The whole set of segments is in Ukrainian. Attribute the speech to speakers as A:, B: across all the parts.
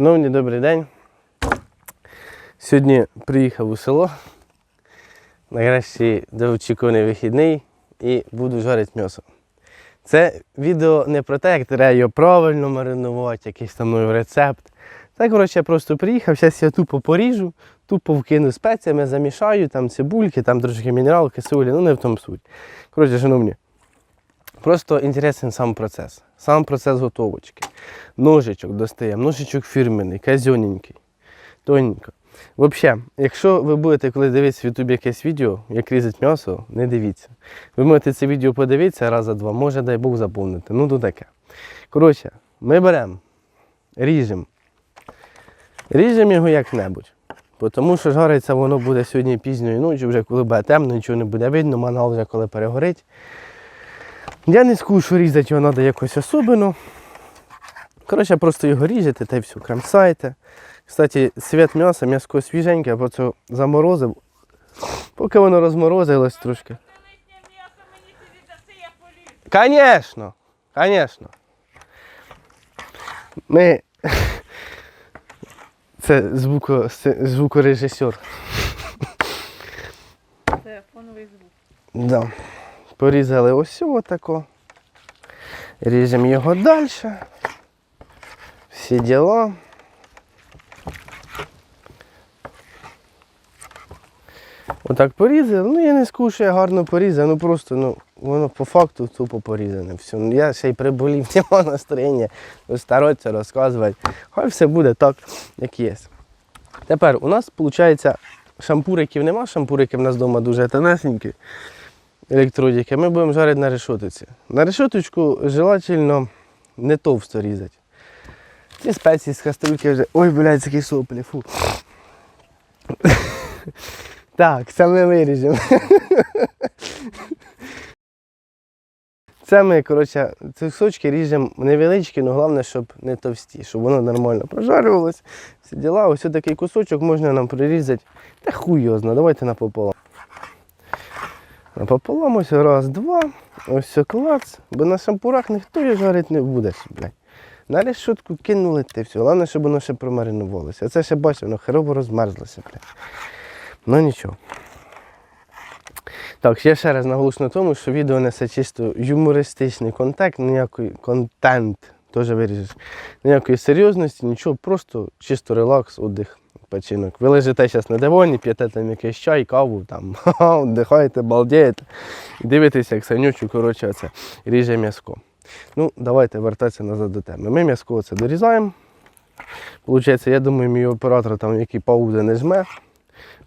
A: Шановні, добрий день. Сьогодні приїхав у село. Нарешті довгоочікуваний вихідний і буду жарити м'ясо. Це відео не про те, як треба його правильно маринувати, якийсь там новий рецепт. Це, коротше, я просто приїхав, зараз я тупо поріжу, тупо вкину спеціями, замішаю, там цибульки, там трошки мінералки, солі, ну не в тому суть. Коротше, шановні, просто інтересний сам процес. Сам процес готовочки. Ножичок достаємо, ножичок фірменний, казьоненький, тоненько. Взагалі, якщо ви будете коли дивитися в Ютубі якесь відео, як різать м'ясо, не дивіться. Ви можете це відео подивитися раз за два, може, дай Бог заповнити. Ну, то таке. Коротше, ми беремо, ріжемо. Ріжемо його як-небудь. Тому що жариться воно буде сьогодні пізньої ночі, вже коли буде темно, нічого не буде видно, мангал вже коли перегорить. Я не скушу різати його треба якось особливо. Коротше, просто його ріжете та й все, крамсайте. Кстати, цвіт м'яса, м'яско свіженьке, бо це заморозив. Поки воно розморозилось трошки. Звісно, звісно. Ми. Це звуко, звукорежисер.
B: Це фоновий звук.
A: Да. Порізали ось отако. Ріжемо його далі. Всі діла. Отак порізали. Ну я не скажу, що я гарно порізав, ну просто ну, воно по факту тупо порізане. Все. Ну, Я ще й приболів, нема настроєння старатися розказувати. Хай все буде так, як є. Тепер у нас виходить шампуриків нема, шампурики в нас вдома дуже тонесенькі електродики, ми будемо жарити на решотиці. На решоточку желательно не товсто різати. Ці спеції з кастрюльки вже. Ой, блядь, такі соплі, фу. Так, це ми виріжемо. Це ми, коротше, ці кусочки ріжемо невеличкі, але головне, щоб не товсті, щоб воно нормально прожарювалося. Всі діла, ось такий кусочок можна нам прирізати. Та хуй його зна, давайте напополам. Напополам ось раз, два, ось все клац, бо на шампурах ніхто його жарити не буде, блядь. На решетку кинули те все. Головне, щоб воно ще промаринувалося. А це ще бачив, воно херово розмерзлося, блядь. Ну нічого. Так, я ще раз наголошу на тому, що відео несе чисто юмористичний контент, ніякий контент, теж виріжеш, ніякої серйозності, нічого, просто чисто релакс, отдих, відпочинок. Ви лежите зараз на дивані, п'єте там якийсь чай, каву, там, ха-ха, балдієте. Дивитеся, як санючу, коротше, оце, ріже м'язко. Ну, давайте вертатися назад до теми. Ми м'язко оце дорізаємо. Получається, я думаю, мій оператор там який паузи не жме.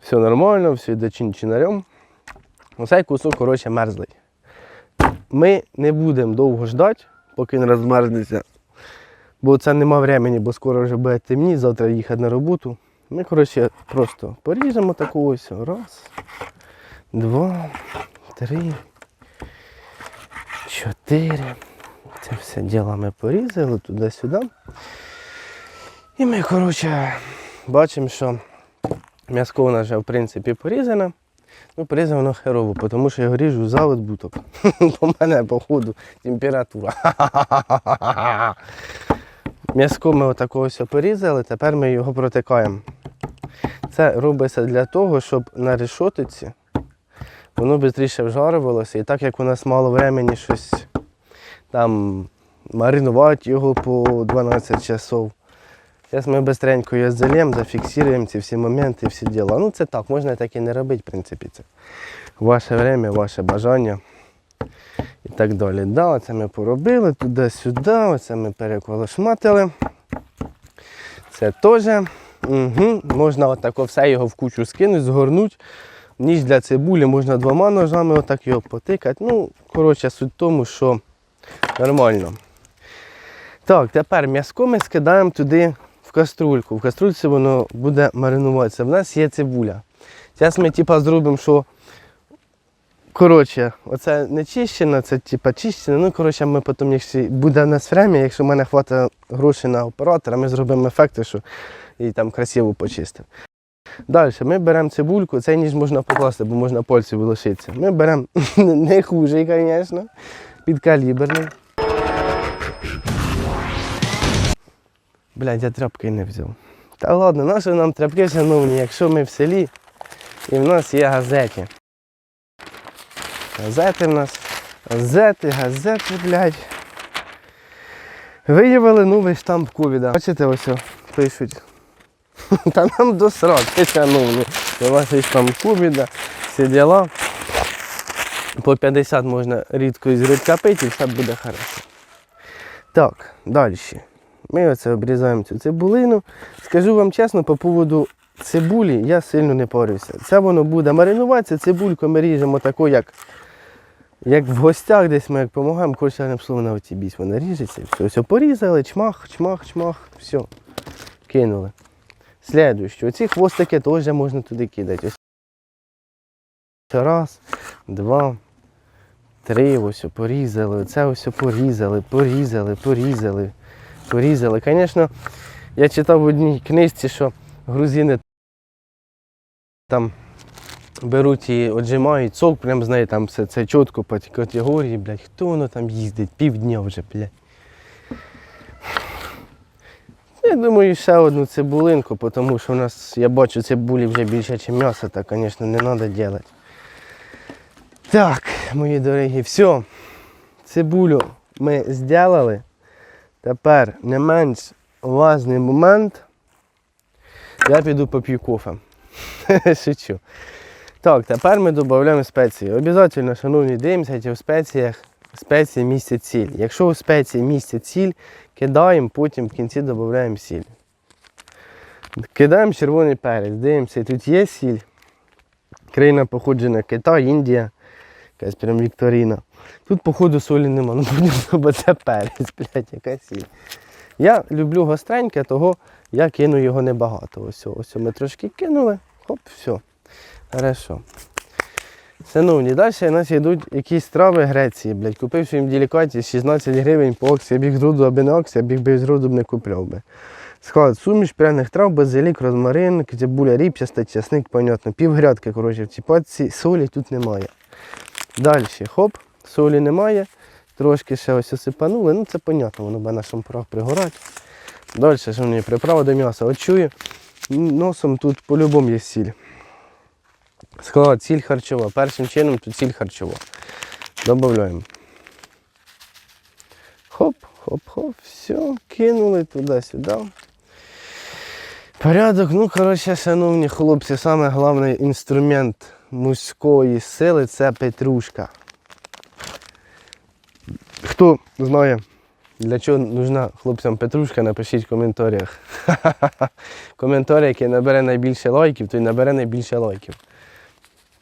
A: Все нормально, все йде чин-чинарем. Оцей кусок, коротше, мерзлий. Ми не будемо довго ждати, поки він розмерзнеться. Бо це нема времени, бо скоро вже буде темні, завтра їхати на роботу. Ми, коротше, просто поріжемо таку ось. Раз, два, три, чотири. Це все діло ми порізали туди-сюди. І ми, коротше, бачимо, що м'яско у нас вже в принципі порізане. Ну, порізано воно херово, тому що я його ріжу за відбуток. У мене, походу, температура. М'яско ми отако ось порізали, тепер ми його протикаємо. Це робиться для того, щоб на решотиці воно швидше вжарювалося. І так як у нас мало времени щось там маринувати його по 12 часов. Зараз ми швидко його залємо, зафіксуємо ці всі моменти, всі діла. Ну це так, можна так і не робити, в принципі. Це ваше время, ваше бажання і так далі. Да, Оце ми поробили туди-сюди, оце ми переколошматили. Це теж. Угу. Можна отако все його в кучу скинути, згорнути. Ніж для цибулі можна двома ножами отак його потикати. Ну, коротше, суть в тому, що нормально. Так, тепер м'язко ми скидаємо туди в каструльку. В каструльці воно буде маринуватися. В нас є цибуля. Зараз ми типа, зробимо, що коротше, оце не чищено, це типа чищено. Ну, коротше, ми потім, якщо буде в нас время, якщо в мене хватить грошей на оператора, ми зробимо ефекти, що і там красиво почистимо. Далі ми беремо цибульку, цей ніж можна покласти, бо можна пальці вилишитися. Ми беремо не хужий, звісно, підкаліберний. Блядь, я тряпки не взяв. Та ладно, наші нам тряпки, шановні, якщо ми в селі і в нас є газети. Газети в нас. Газети, газети, блядь. Виявили новий штамп ковіда. Бачите, ось пишуть. Та нам до сроки, шановні. У вас є штамп ковіда, всі діла. По 50 можна рідко із рідка пити і все буде хорошо. Так, далі. Ми оце обрізаємо цю цибулину. Скажу вам чесно, по поводу цибулі я сильно не парюся. Це воно буде маринуватися, цибульку ми ріжемо таку, як, як в гостях десь ми як допомагаємо, кошарним словом на оці бісь вона ріжеться. Все, все порізали, чмах, чмах, чмах, все. Кинули. Слідуюче, оці хвостики теж можна туди кидати. Ось Раз, два, три, ось порізали, це ось порізали, порізали, порізали, порізали. Звісно, я читав в одній книжці, що грузини там беруть і отжимають сок, прям з неї там все це чітко по категорії, блядь, хто воно там їздить, півдня вже, блядь. Я думаю, ще одну цибулинку, тому що у нас, я бачу, цибулі вже більше, ніж м'яса, так, звісно, не треба робити. Так, мої дорогі, все. Цибулю ми зробили. Тепер не менш важний момент. Я піду поп'ю кофе. Шучу. Так, тепер ми додаємо спеції. Обов'язково, шановні, дивимося, в спеціях спеції містять сіль. Якщо у спеції містять сіль, кидаємо, потім в кінці додаємо сіль. Кидаємо червоний перець, дивимося, тут є сіль. Країна походження Китай, Індія, якась прям Вікторіна. Тут, походу, солі нема, ну будемо, це перець, блядь, яка сіль. Я люблю гостреньке, того я кину його небагато. Ось, ось ми трошки кинули, хоп, все. Хорошо. Шановні, далі у нас йдуть якісь трави Греції, блядь. Купив своїм делікаті 16 гривень по акції, я б їх з роду аби не акція, я б їх без роду б не купляв би. Склад суміш пряних трав, базилік, розмарин, цибуля ріпчаста, часник, понятно. Пів грядки, коротше, в цій пачці солі тут немає. Далі, хоп, солі немає. Трошки ще ось осипанули, ну це понятно, воно буде на шампурах пригорати. Далі, що мені приправа до м'яса. От носом тут по-любому є сіль. Склад сіль харчова. Першим чином тут сіль харчова. Добавляємо. Хоп, хоп, хоп, все, кинули туди-сюди. Порядок, ну, коротше, шановні хлопці, саме головний інструмент мужської сили це петрушка. Хто знає, для чого нужна хлопцям петрушка, напишіть в коментарях. Коментар, який набере найбільше лайків, той набере найбільше лайків.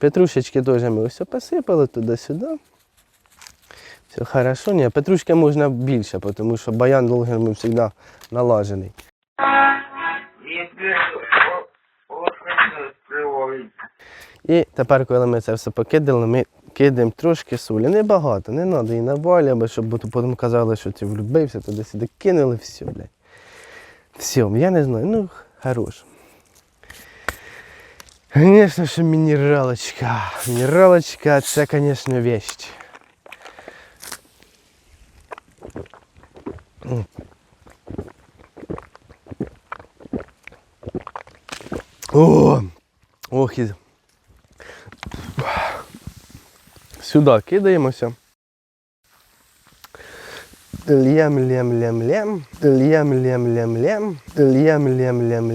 A: Петрушечки теж ми ось посипали туди-сюди. Все хорошо. Ні, петрушки можна більше, тому що баян ми завжди налажений. І тепер, коли ми це все покидали, ми кидаємо трошки солі. Небагато, не треба і навалювати, щоб потім казали, що ти влюбився, туди сюди кинули, все, блядь. Все, я не знаю, ну, хорош. Звісно, що мінералочка. Мінералочка це, звісно, вещь. М. О! Ох, і... Сюди кидаємося. Лєм, лєм,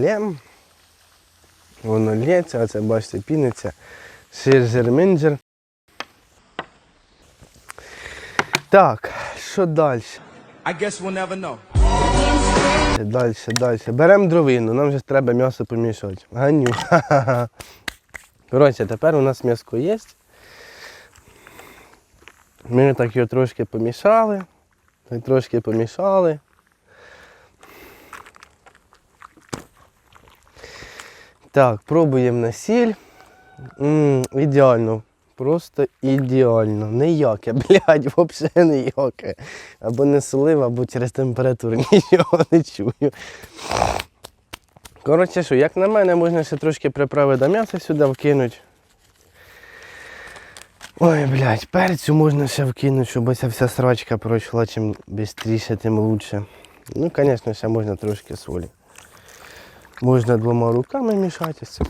A: лєм, Воно лється, а це бачите, піниться. Ширжер минджер. Так, що далі?
C: I guess we'll never know.
A: Далі, далі. Беремо дровину, нам же треба м'ясо помішати. Ганю. Коротше, тепер у нас м'яско є. Ми так його трошки помішали. Трошки помішали. Так, пробуємо на сіль. м ідеально. Просто ідеально. Ніяке, блядь, взагалі ніяке. Або не солив, або через температуру нічого не чую. Коротше, що, як на мене, можна ще трошки приправи до м'яса сюди вкинути. Ой, блядь, перцю можна ще вкинути, щоб ця вся срачка пройшла, чим швидше, тим лучше. Ну, звісно, ще можна трошки солі. Можна двома руками мішатися.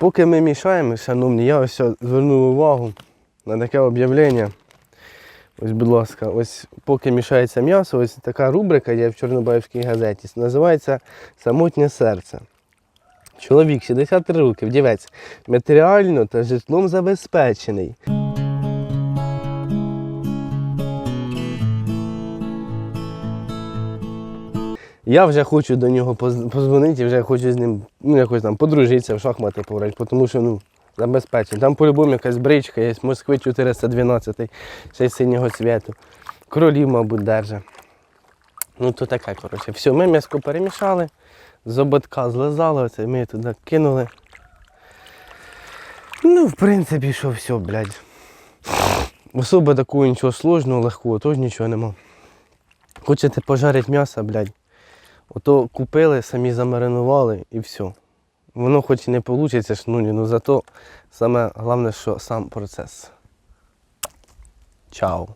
A: Поки ми мішаємо, шановні, я ось звернув увагу на таке об'явлення. Ось, будь ласка, ось поки мішається м'ясо, ось така рубрика є в Чорнобаївській газеті. Називається Самотнє серце. Чоловік 63 років, дівець, матеріально та житлом забезпечений. Я вже хочу до нього поз- позвонити, і вже хочу з ним ну, якось там подружитися в шахмати пограти, тому що ну, забезпечений. Там по-любому якась бричка є, Москви 412, ще й синього цвіту. Кролів, мабуть, держа. Ну то таке, коротше. Все, ми м'яско перемішали, з ободка злизали, оце ми туди кинули. Ну, в принципі, що все, блядь. Особо такого нічого сложного, легкого, теж нічого нема. Хочете пожарити м'ясо, блядь. Ото купили, самі замаринували і все. Воно хоч і не вийде, шнулі, але зато саме головне, що сам процес. Чао.